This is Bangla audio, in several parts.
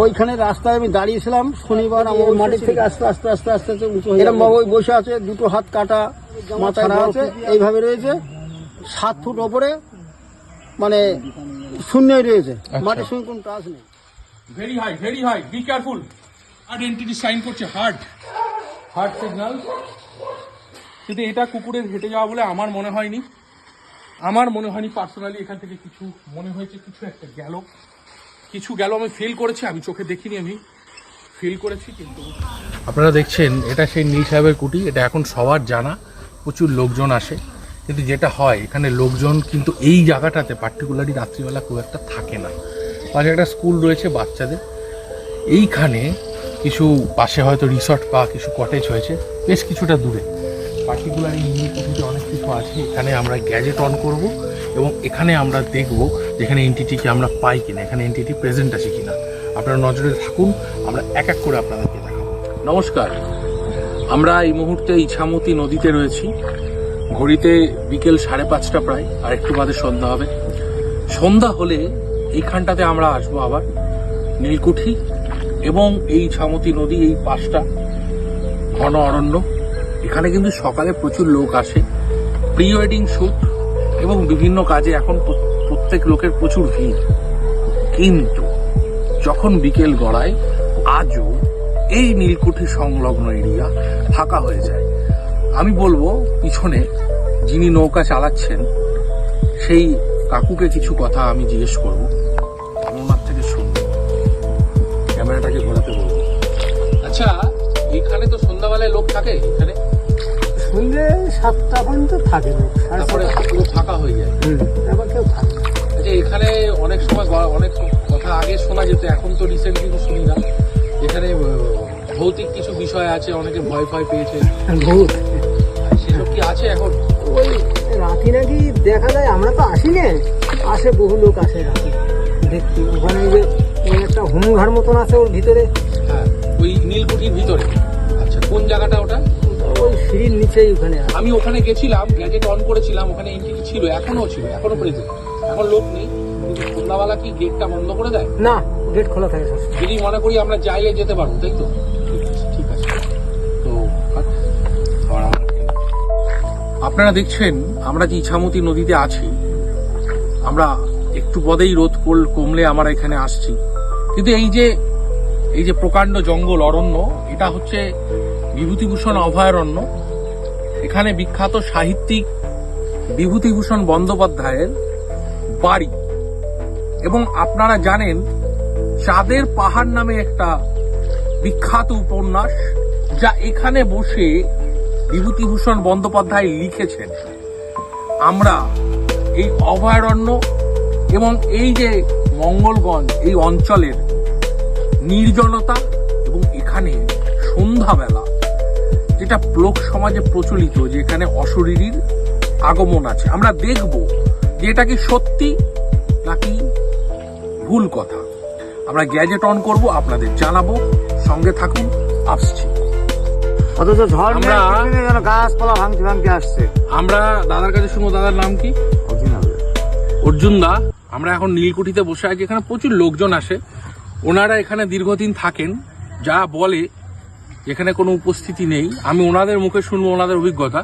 ওইখানে রাস্তায় আমি দাঁড়িয়েছিলাম শনিবার আমার মাটির থেকে আস্তে আস্তে আস্তে আস্তে আস্তে উঁচু এরকম ওই বসে আছে দুটো হাত কাটা ছাড়া আছে এইভাবে রয়েছে সাত ফুট ওপরে মানে শূন্যই রয়েছে। মাটির সঙ্গে কোনো টাচ নেই। Very high very high be careful R entity sign করছে হার্ট হার্ট সিগন্যাল কিন্তু এটা কুকুরের হেঁটে যাওয়া বলে আমার মনে হয়নি। আমার মনে হয়নি পার্সোনালি এখান থেকে কিছু মনে হয়েছে কিছু একটা গেল। কিছু গেল, আমি ফিল করেছি, আমি চোখে দেখিনি আমি। ফিল করেছি, কিন্তু আপনারা দেখছেন, এটা সেই নীল সাহেবের কুটি, এটা এখন সবার জানা, প্রচুর লোকজন আসে। কিন্তু যেটা হয়, এখানে লোকজন কিন্তু এই জায়গাটাতে পার্টিকুলারলি রাত্রিবেলা খুব একটা থাকে না। পাশে একটা স্কুল রয়েছে বাচ্চাদের। এইখানে কিছু, পাশে হয়তো রিসর্ট বা কিছু কটেজ হয়েছে, বেশ কিছুটা দূরে। পার্টিকুলার এই ইউনিভার্সিটিতে অনেক কিছু আছে, এখানে আমরা গ্যাজেট অন করব। এবং এখানে আমরা দেখব যেখানে এনটিটিকে আমরা পাই কিনা, এখানে এনটিটি প্রেজেন্ট আছে কিনা। আপনারা নজরে থাকুন, আমরা এক এক করে আপনাদেরকে দেখাবো। নমস্কার। আমরা এই মুহূর্তে ইছামতি নদীতে রয়েছি। ঘড়িতে বিকেল সাড়ে পাঁচটা প্রায়, আর একটু বাদে সন্ধ্যা হবে। সন্ধ্যা হলে এইখানটাতে আমরা আসব আবার, নীলকুঠি এবং এই ছামতি নদী, এই পাশটা ঘন অরণ্য। এখানে কিন্তু সকালে প্রচুর লোক আসে। প্রি ওয়েডিং শ্যুট এবং বিভিন্ন কাজে এখন প্রত্যেক লোকের প্রচুর ভিড়। কিন্তু যখন বিকেল গড়ায়, আজও এই নীলকুঠি সংলগ্ন এরিয়া ফাঁকা হয়ে যায়। আমি বলব, পিছনে যিনি নৌকা চালাচ্ছেন, সেই কাকুকে কিছু কথা আমি জিজ্ঞেস করব। ওনার থেকে শুনব ক্যামেরাটাকে ঘোরাতে বলব আচ্ছা এখানে তো সন্ধ্যাবেলায় লোক থাকে, এখানে? সন্ধ্যে সাতটা পর্যন্ত থাকে না তারপরে পুরো ফাঁকা হয়ে যায়। তারপর কেউ থাকে আচ্ছা এখানে অনেক সময় অনেক কথা আগে শোনা যেত এখন তো রিসেন্ট কিছু শুনি না। এখানে ভৌতিক কিছু বিষয় আছে অনেকে ভয় ভয় পেয়েছে। ভূত। সেসব কি আছে এখন? ওই রাতে নাকি দেখা যায় আমরা তো আসি না। আসে বহু লোক আসে রাতে। দেখতে ওখানে যে একটা হুমঘার মতন আছে ওর ভিতরে। হ্যাঁ ওই নীলকুঠির ভিতরে। আচ্ছা কোন জায়গাটা ওটা? ওই সিঁড়ির নিচেই ওখানে আমি ওখানে গেছিলাম গ্যাজেট অন করেছিলাম ওখানে এন্ট্রি ছিল এখনও ছিল এখনও প্রেজেন্ট এখন লোক নেই কিন্তু সন্ধ্যাবেলা কি গেটটা বন্ধ করে দেয়? না গেট খোলা থাকে যদি মনে করি আমরা চাইলে যেতে পারব তাই তো? ঠিক আছে তো? আপনারা দেখছেন আমরা যে ইছামতি নদীতে আছি আমরা একটু পদেই রোদ কোল কমলে আমরা এখানে আসছি। কিন্তু এই যে এই যে প্রকাণ্ড জঙ্গল অরণ্য এটা হচ্ছে বিভূতিভূষণ অভয়ারণ্য, এখানে বিখ্যাত সাহিত্যিক বিভূতিভূষণ বন্দ্যোপাধ্যায়ের বাড়ি। এবং আপনারা জানেন, চাঁদের পাহাড় নামে একটা বিখ্যাত উপন্যাস, যা এখানে বসে বিভূতিভূষণ বন্দ্যোপাধ্যায় লিখেছেন। আমরা এই অভয়ারণ্য এবং এই যে মঙ্গলগঞ্জ, এই অঞ্চলের নির্জনতা এবং এখানে সন্ধ্যাবেলা যেটা লোক সমাজে প্রচলিত যে এখানে অশরীরীর আগমন আছে। আমরা দেখব যে এটা কি সত্যি নাকি ভুল কথা। আমরা গ্যাজেট অন করব আপনাদের জানাব। সঙ্গে থাকুন আসছি। অথচ ঝড় যেন গাছপালা ভাঙতে ভাঙতে আসছে। আমরা দাদার কাছে শুনব দাদার নাম কি? অর্জুন দা। আমরা এখন নীলকুঠিতে বসে আছি এখানে প্রচুর লোকজন আসে। ওনারা এখানে দীর্ঘদিন থাকেন যা বলে এখানে কোনো উপস্থিতি নেই। আমি ওনাদের মুখে শুনব, ওনাদের অভিজ্ঞতা।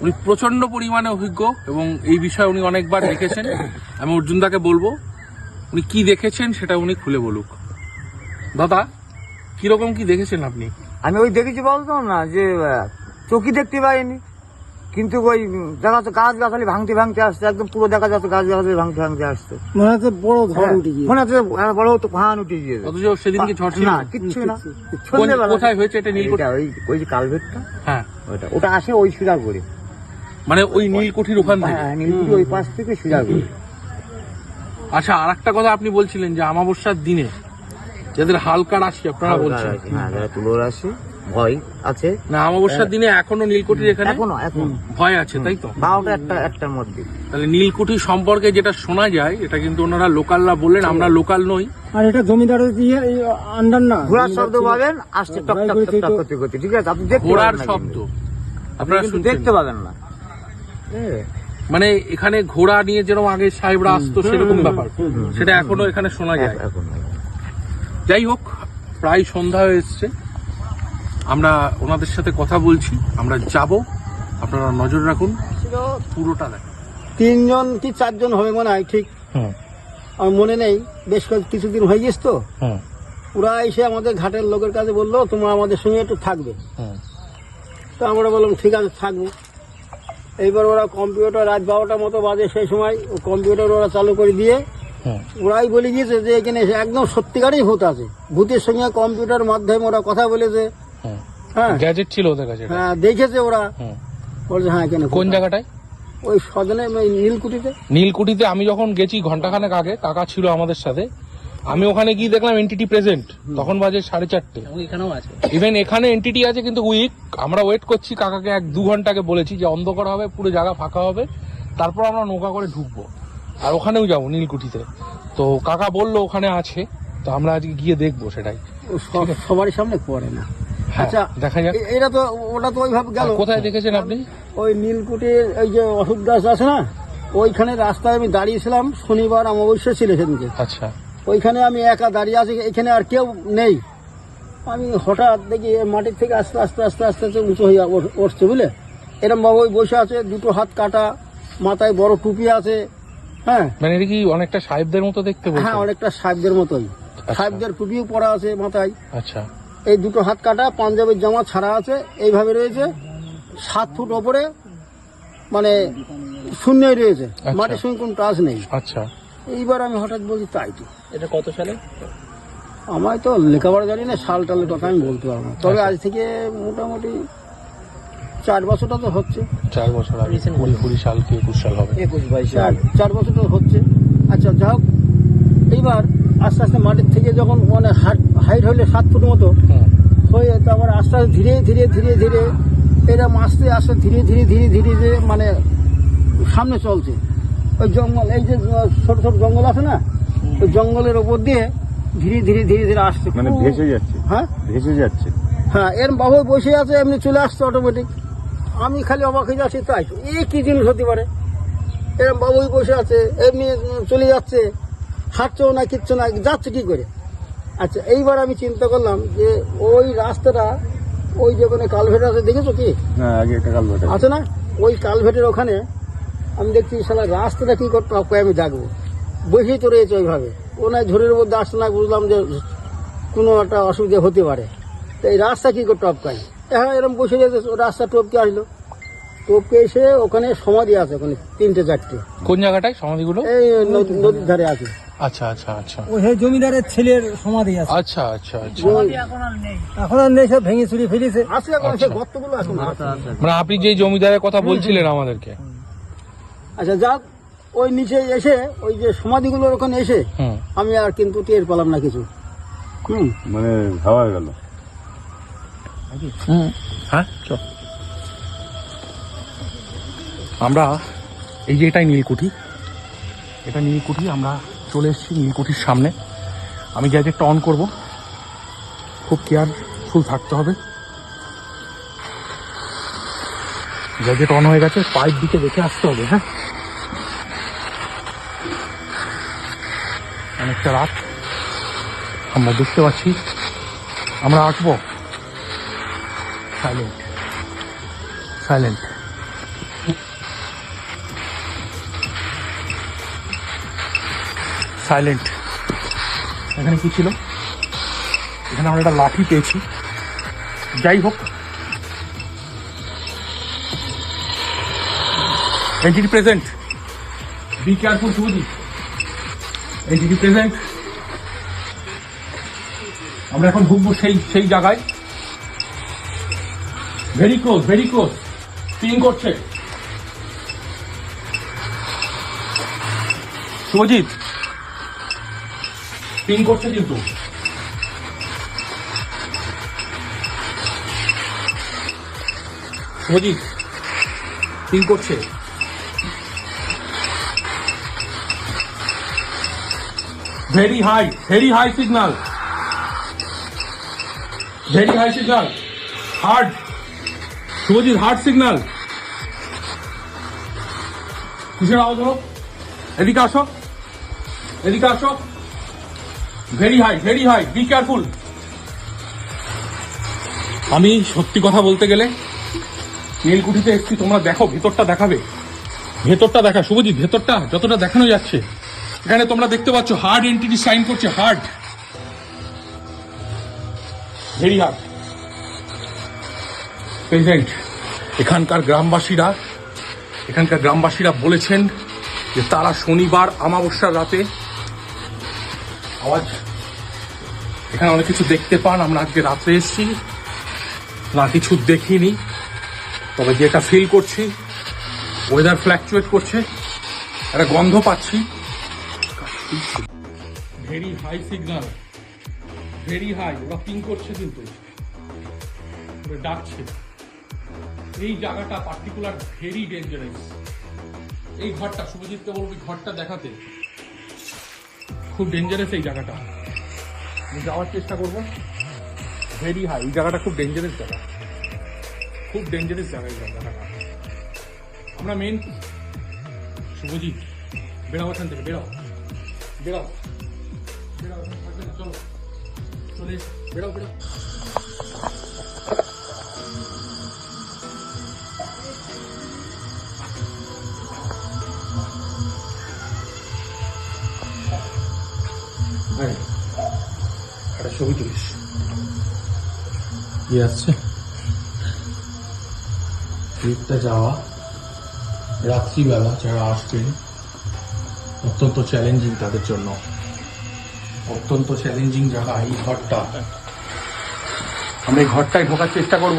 উনি প্রচণ্ড পরিমাণে অভিজ্ঞ এবং এই বিষয়ে উনি অনেকবার দেখেছেন আমি অর্জুনদাকে বলব, উনি কি দেখেছেন সেটা উনি খুলে বলুক। দাদা, কীরকম কি দেখেছেন আপনি? আমি ওই দেখেছি বলতো না যে চকি দেখতে পাইনি। কিন্তু ওই দেখা যাচ্ছে গাছ গাছালি ভাঙতে ভাঙতে আসছে একদম পুরো দেখা যাচ্ছে গাছ গাছালি ভাঙতে ভাঙতে আসছে। মনে হচ্ছে বড় ঝড় হ্যাঁ, উঠে গিয়ে মনে হচ্ছে বড় তুফান উঠে গিয়েছে। অথচ সেদিনকে ঝড় ছিল। না? কিচ্ছু না। কোথায় হয়েছে এটা নীলকুঠি ওই ওই যে কালভেটটা? হ্যাঁ। ওটা ওটা আসে ওই সুজা করে মানে ওই নীলকুঠির ওখান থেকে? হ্যাঁ নীলকুঠি ওই পাশ থেকে সুজা করে আচ্ছা আর একটা কথা আপনি বলছিলেন যে আমাবস্যার দিনে যাদের হালকা রাশি আপনারা বলছেন। হ্যাঁ যারা তুলোর আসে ভয় আছে? না আমাবস্যার দিনে এখনও নীলকুঠির এখানে? এখনও এখন। ভয় আছে তাই তো? বারোটা একটা একটার মধ্যে তাহলে নীলকুঠি সম্পর্কে যেটা শোনা যায় এটা কিন্তু ওনারা লোকালরা বললেন আমরা লোকাল নই। আর এটা জমিদারের দিয়ে আন্ডার না? ঘোড়ার শব্দ পাবেন আসছে টক টক টক টক করতে করতে ঠিক আছে আপনি দেখতে ঘোড়ার শব্দ। আপনারা কিন্তু দেখতে পাবেন না। মানে এখানে ঘোড়া নিয়ে যেরকম আগে সাহেবরা আসতো সেরকম ব্যাপার। সেটা এখনও এখানে শোনা যায়। এখন। যাই হোক প্রায় সন্ধ্যা হয়ে এসছে। আমরা ওনাদের সাথে কথা বলছি আমরা যাব আপনারা নজর রাখুন ছিল পুরোটা দেখেন। তিনজন কি চারজন হবে মনে হয় ঠিক? আমার মনে নেই বেশ কয়েক কিছুদিন হয়ে গেছে তো? ওরা এসে আমাদের ঘাটের লোকের কাছে বলল তোমরা আমাদের সঙ্গে একটু থাকবে। তো আমরা বললাম ঠিক আছে থাকব। এইবার ওরা কম্পিউটার রাত বারোটার মতো বাজে সেই সময় ও কম্পিউটার ওরা চালু করে দিয়ে ওরাই বলে গিয়েছে যে এখানে এসে একদম সত্যিকারই ভূত আছে। ভূতের সঙ্গে কম্পিউটার মাধ্যমে ওরা কথা বলেছে। হ্যাঁ। গ্যাজেট ছিল ওদের কাছে হ্যাঁ দেখেছে ওরা। বলছে হ্যাঁ ভূত কোন জায়গাটায়? ওই সদনে নীলকুঠিতে। নীলকুঠিতে আমি যখন গেছি ঘন্টাখানেক আগে কাকা ছিল আমাদের সাথে আমি ওখানে গিয়ে দেখলাম এনটিটি প্রেজেন্ট তখন বাজে সাড়ে চারটে। ইভেন এখানে এনটিটি আছে কিন্তু উইক আমরা ওয়েট করছি কাকাকে এক দু ঘণ্টা আগে বলেছি যে অন্ধকার হবে পুরো জায়গা ফাঁকা হবে। তারপর আমরা নৌকা করে ঢুকবো। আর ওখানেও যাব নীলকুঠিতে। তো কাকা বলল ওখানে আছে তো আমরা আজকে গিয়ে দেখব সেটাই। সবারই সামনে পড়ে না। আচ্ছা দেখা যাক। এটা তো ওটা তো ওইভাবে গেল। কোথায় দেখেছেন আপনি? ওই নীলকুঠির ওই যে ওষুধ গাছ আছে না? ওইখানে রাস্তায় আমি দাঁড়িয়েছিলাম শনিবার অমাবস্যা ছিল সেদিনকে। আচ্ছা। ওইখানে আমি একা দাঁড়িয়ে আছি এখানে আর কেউ নেই। আমি হঠাৎ দেখি মাটির থেকে আস্তে আস্তে আস্তে আস্তে আস্তে উঁচু হয়ে উঠছে বুঝলে? এরম বাবু বসে আছে দুটো হাত কাটা মাথায় বড় টুপি আছে হ্যাঁ? মানে কি অনেকটা সাহেবদের মতো দেখতে হ্যাঁ অনেকটা সাহেবদের মতোই। সাহেবদের টুপিও পরা আছে মাথায়। আচ্ছা। এই দুটো হাত কাটা পাঞ্জাবের জামা ছাড়া আছে এইভাবে রয়েছে। সাত ফুট ওপরে মানে শূন্যই রয়েছে আচ্ছা। মাটির সঙ্গে কোনো টাচ নেই। আচ্ছা। এইবার আমি হঠাৎ বলছি তাই তো। এটা কত সালে? আমায় তো লেখাপড়া জানি না সাল টালের কথা আমি বলতে পারব না। তবে আচ্ছা। আজ থেকে মোটামুটি চার বছরটা তো হচ্ছে। চার বছর আগে কুড়ি কুড়ি সাল কি একুশ সাল হবে? একুশ চার চার বছর তো হচ্ছে। আচ্ছা যা হোক এইবার আস্তে আস্তে মাটির থেকে যখন মানে হাইট হইলে সাত ফুট মতো হয়ে তারপর আস্তে আস্তে ধীরে ধীরে ধীরে ধীরে এরকম আস্তে আস্তে ধীরে ধীরে ধীরে ধীরে যে মানে সামনে চলছে। ওই জঙ্গল এই যে ছোট ছোট জঙ্গল আছে না ওই জঙ্গলের ওপর দিয়ে ধীরে ধীরে ধীরে ধীরে আসছে। মানে ভেসে যাচ্ছে। হ্যাঁ? ভেসে যাচ্ছে। হ্যাঁ এর বাবু বসে আছে এমনি চলে আসছে অটোমেটিক আমি খালি অবাক হয়ে যাচ্ছি তাই এই কি জিনিস হতে পারে? এরম বাবুই বসে আছে এমনি চলে যাচ্ছে। হাঁটছেও না কিচ্ছু না যাচ্ছে কি করে? আচ্ছা এইবার আমি চিন্তা করলাম যে ওই রাস্তাটা ওই যে ওখানে কালভেট আছে দেখেছ কি? না আগে একটা কাল বটে আছে না? ওই কালভেটের ওখানে আমি দেখছি শালা রাস্তাটা কি করতে হবে আমি দেখব বসেই তো রয়েছে ওইভাবে। ও না ঝোরের মধ্যে আসছে না বুঝলাম যে কোনো একটা অসুবিধা হতে পারে। তো এই রাস্তা কি করে টপকাই হ্যাঁ এরকম বসে যেতে রাস্তা টপকে আসলো। টপকে এসে ওখানে সমাধি আছে ওখানে তিনটে চারটে। কোন জায়গাটায় সমাধিগুলো? এই নদী- নদীর ধারে আছে। আচ্ছা আচ্ছা আচ্ছা। ওই সেই জমিদারের ছেলের সমাধি আছে। আচ্ছা আচ্ছা আচ্ছা। এখন আর নেই। সব ভেঙে চুরি ফেলেছে। আছে এখন সে আচ্ছা। গর্তগুলো এখন আছে। মানে আপনি যে জমিদারের কথা বলছিলেন আমাদেরকে। আচ্ছা যাক ওই নিচে এসে ওই যে সমাধিগুলোর ওখানে এসে আমি আর কিন্তু টের পেলাম না কিছু। হুম। মানে হাওয়া গেল। হ্যাঁ চল। আমরা এই যে এটাই নীলকুঠি। এটা নীলকুঠি আমরা চলে এসেছি নীলকুঠির সামনে। আমি গ্যাজেটটা অন করব। খুব কেয়ারফুল থাকতে হবে। গ্যাজেট অন হয়ে গেছে পাইপ দিকে দেখে আসতে হবে হ্যাঁ? অনেকটা রাত। আমরা দেখতে পাচ্ছি। আমরা আসব। সাইলেন্ট সাইলেন্ট সাইলেন্ট এখানে কি ছিল? এখানে আমরা একটা লাঠি পেয়েছি। যাই হোক। এনটিটি প্রেজেন্ট বি কেয়ারফুল শুভজি এনটিটি প্রেজেন্ট আমরা এখন ঢুকবো সেই সেই জায়গায়। Very close very close ping করছে। শুভজিৎ পিং করছে কিন্তু। শুভজিৎ পিং করছে। Very high very high signal very high signal hard Subhajit hard signal কিসের আওয়াজ হলো? এদিকে আসো। এদিকে আসো। Very high very high be careful আমি সত্যি কথা বলতে গেলে নীলকুঠিতে একটু তোমরা দেখো, ভেতরটা দেখাবে। ভেতরটা দেখা, শুভজিৎ, ভেতরটা যতটা দেখানো যাচ্ছে। এখানে তোমরা দেখতে পাচ্ছ হার্ড এন্টিটি সাইন করছে হার্ড ভেরি হার্ড প্রেজেন্ট এখানকার গ্রামবাসীরা এখানকার গ্রামবাসীরা বলেছেন যে তারা শনিবার আমাবস্যার রাতে আওয়াজ এখানে অনেক কিছু দেখতে পান, আমরা আজকে রাত্রে এসেছি। না, কিছু দেখিনি। তবে যেটা ফিল করছি। ওয়েদার ফ্ল্যাকচুয়েট করছে। একটা গন্ধ পাচ্ছি। Very high signal very high ওরা পিং করছে কিন্তু। ডাকছে। এই জায়গাটা পার্টিকুলার ভেরি ডেঞ্জারাস এই ঘরটা, শুভজিৎকে বলব ঘরটা দেখাতে। খুব ডেঞ্জারাস এই জায়গাটা। আমি যাওয়ার চেষ্টা করব। ভেরি হাই এই জায়গাটা খুব ডেঞ্জারাস জায়গা। খুব ডেঞ্জারাস জায়গা এই জায়গাটা। আমরা মেন শুভজিৎ বেরাও ওখান থেকে ওখানে থাকবে না, চলো। চলে বেড়াও বেরাও ছবি তুলিস। কি আসছে? ট্রিপটা যাওয়া রাত্রিবেলা যারা আসবেন অত্যন্ত চ্যালেঞ্জিং তাদের জন্য। অত্যন্ত চ্যালেঞ্জিং জায়গা এই ঘরটা। আমরা এই ঘরটায় ঢোকার চেষ্টা করব।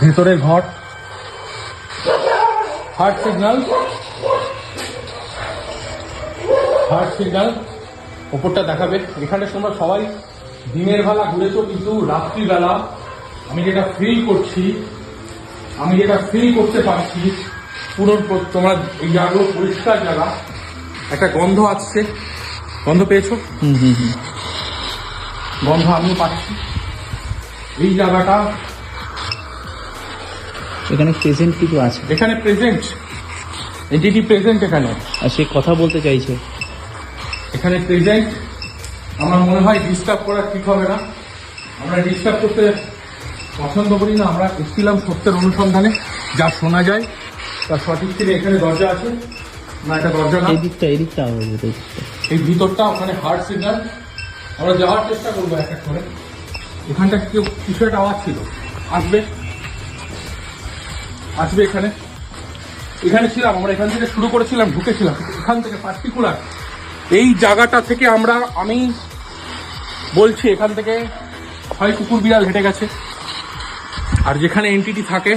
ভেতরে ঘর। হার্ট সিগনাল হার্ট সিগন্যাল ওপরটা দেখাবে। এখানে তোমরা সবাই দিনের বেলা ঘুরেছো কিন্তু রাত্রিবেলা আমি যেটা ফিল করছি আমি যেটা ফিল করতে পারছি পুরো প- তোমরা এই জায়গাগুলো পরিষ্কার জায়গা। একটা গন্ধ আসছে। গন্ধ পেয়েছ? গন্ধ আমিও পাচ্ছি। এই জায়গাটা এখানে প্রেজেন্ট কিছু আছে? এখানে প্রেজেন্ট এন্টিটি প্রেজেন্ট এখানে। আর সে কথা বলতে চাইছে। এখানে পেয়ে প্রেজেন্ট আমার মনে হয় ডিস্টার্ব করা ঠিক হবে না। আমরা ডিস্টার্ব করতে পছন্দ করি না আমরা এসেছিলাম সত্যের অনুসন্ধানে যা শোনা যায় তার সঠিক থেকে এখানে দরজা আছে না এটা দরজা না। এই দিকটা এই ভিতরটা ওখানে হার্ড সিগন্যাল আমরা যাওয়ার চেষ্টা করব এক এক করে। এখানটা কেউ কিছু একটা আওয়াজ ছিল। আসবে। আসবে এখানে। এখানে ছিলাম আমরা এখান থেকে শুরু করেছিলাম ঢুকেছিলাম। এখান থেকে পার্টিকুলার এই জায়গাটা থেকে আমরা, আমি বলছি এখান থেকে হয় কুকুর বিড়াল হেঁটে গেছে। আর যেখানে এন্টিটি থাকে,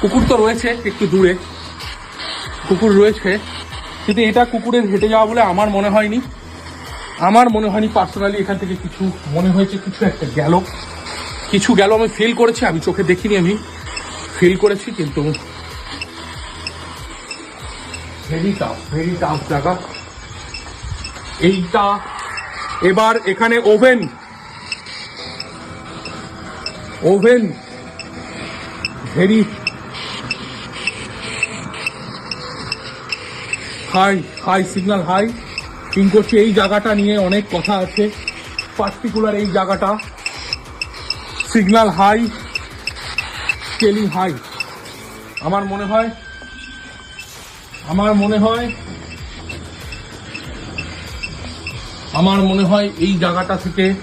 কুকুর তো রয়েছে একটু দূরে। কুকুর রয়েছে, কিন্তু এটা কুকুরের হেঁটে যাওয়া বলে আমার মনে হয়নি। আমার মনে হয়নি পার্সোনালি এখান থেকে কিছু, মনে হয়েছে কিছু একটা গেল। কিছু গেল আমি ফিল করেছি, আমি চোখে দেখিনি আমি। ফিল করেছি, কিন্তু ভেরি টাফ ভেরি টাফ জায়গা। এইটা। এবার এখানে oven. Oven. Very high high signal, high. Ping করছে এই জায়গাটা নিয়ে অনেক কথা আছে। পার্টিকুলার এই জায়গাটা। সিগনাল হাই স্কেলিং হাই আমার মনে হয়, আমার মনে হয় আমার মনে হয় এই জায়গাটা থেকে,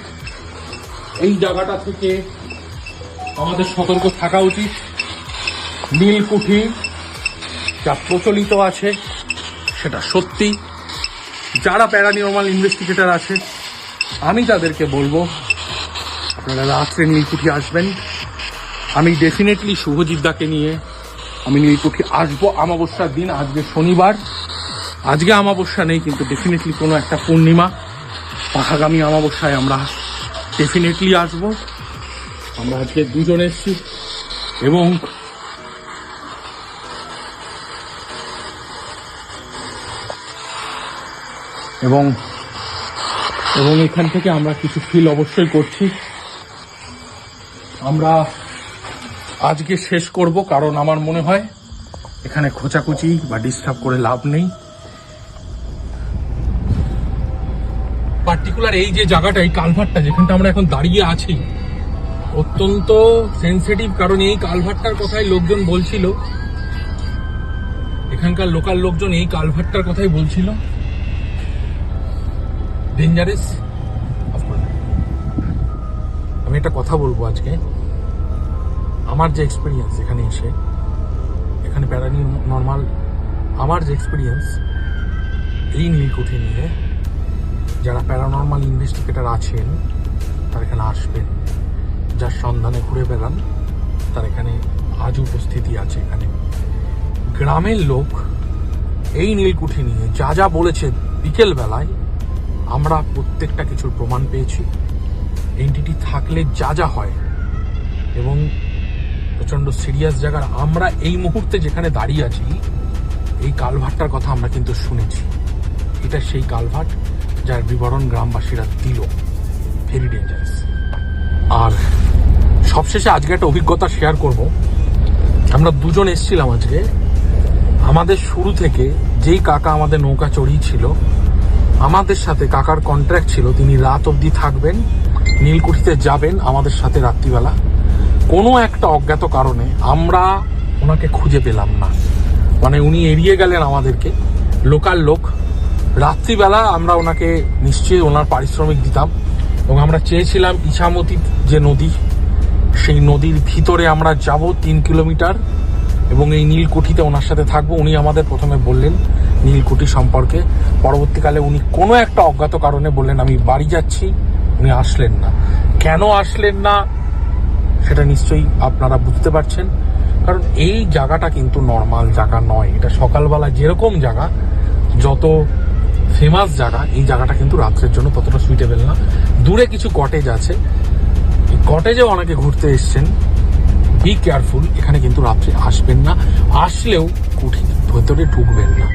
এই জায়গাটা থেকে আমাদের সতর্ক থাকা উচিত। নীলকুঠি যা প্রচলিত আছে, সেটা সত্যি। যারা প্যারানির্মাল ইনভেস্টিগেটর আছে, আমি তাদেরকে বলব, আপনারা রাত্রে নীলকুঠি আসবেন। আমি ডেফিনেটলি শুভজিৎদাকে নিয়ে আমি নীলকুঠি আসব আমাবস্যার দিন, আজকে শনিবার। আজকে আমাবস্যা নেই, কিন্তু ডেফিনেটলি কোনো একটা পূর্ণিমা। পাখাগামী আমাবস্যায় আমরা ডেফিনেটলি আসব। আমরা আজকে দুজন এসেছি এবং এবং এবং এখান থেকে আমরা কিছু ফিল অবশ্যই করছি। আমরা আজকে শেষ করব, কারণ আমার মনে হয় এখানে খোঁচাখুচি বা ডিস্টার্ব করে লাভ নেই। পার্টিকুলার এই যে জায়গাটা, এই কালভারটা যেখানটা আমরা এখন দাঁড়িয়ে আছি, অত্যন্ত সেন্সিটিভ কারণ এই কালভারটার কথাই লোকজন বলছিল। এখানকার লোকাল লোকজন এই কালভারটার কথাই বলছিল। ডেঞ্জারাস আমি একটা কথা বলব আজকে। আমার যে এক্সপিরিয়েন্স এখানে এসে, এখানে প্যারানি নর্মাল আমার যে এক্সপিরিয়েন্স এই নীলকুঠি নিয়ে যারা প্যারানর্মাল ইনভেস্টিগেটর আছেন, তারা এখানে আসবেন। যার সন্ধানে ঘুরে বেড়ান, তার এখানে আজ উপস্থিতি আছে এখানে। গ্রামের লোক এই নীলকুঠি নিয়ে যা যা বলেছে বিকেল বেলায়, আমরা প্রত্যেকটা কিছুর প্রমাণ পেয়েছি। এনটিটি থাকলে যা যা হয় এবং প্রচণ্ড সিরিয়াস জায়গার আমরা এই মুহূর্তে যেখানে দাঁড়িয়ে আছি, এই কালভারটার কথা আমরা কিন্তু শুনেছি। এটা সেই কালভার্ট যার বিবরণ গ্রামবাসীরা দিল। ভেরি ডেঞ্জারাস আর সবশেষে আজকে একটা অভিজ্ঞতা শেয়ার করব। আমরা দুজন এসছিলাম আজকে। আমাদের শুরু থেকে যেই কাকা আমাদের নৌকা চড়িয়েছিল আমাদের সাথে কাকার কন্ট্রাক্ট ছিল, তিনি রাত অবধি থাকবেন, নীলকুঠিতে যাবেন আমাদের সাথে রাত্রিবেলা। কোনো একটা অজ্ঞাত কারণে আমরা ওনাকে খুঁজে পেলাম না। মানে উনি এড়িয়ে গেলেন আমাদেরকে। লোকাল লোক রাত্রিবেলা আমরা ওনাকে নিশ্চয়ই ওনার পারিশ্রমিক দিতাম এবং আমরা চেয়েছিলাম ইছামতি যে নদী, সেই নদীর ভিতরে আমরা যাব তিন কিলোমিটার এবং এই নীলকুঠিতে ওনার সাথে থাকব। উনি আমাদের প্রথমে বললেন নীলকুঠি সম্পর্কে। পরবর্তীকালে উনি কোনো একটা অজ্ঞাত কারণে বললেন, আমি বাড়ি যাচ্ছি। উনি আসলেন না। কেন আসলেন না? সেটা নিশ্চয়ই আপনারা বুঝতে পারছেন। কারণ এই জায়গাটা কিন্তু নর্মাল জায়গা নয়। এটা সকালবেলা যেরকম জায়গা, যত ফেমাস জায়গা, এই জায়গাটা কিন্তু রাত্রের জন্য ততটা সুইটেবল না। দূরে কিছু কটেজ আছে। এই কটেজেও অনেকে ঘুরতে এসছেন। বি কেয়ারফুল এখানে কিন্তু রাত্রে আসবেন না। আসলেও কঠিন, ভেতরে ঢুকবেন না।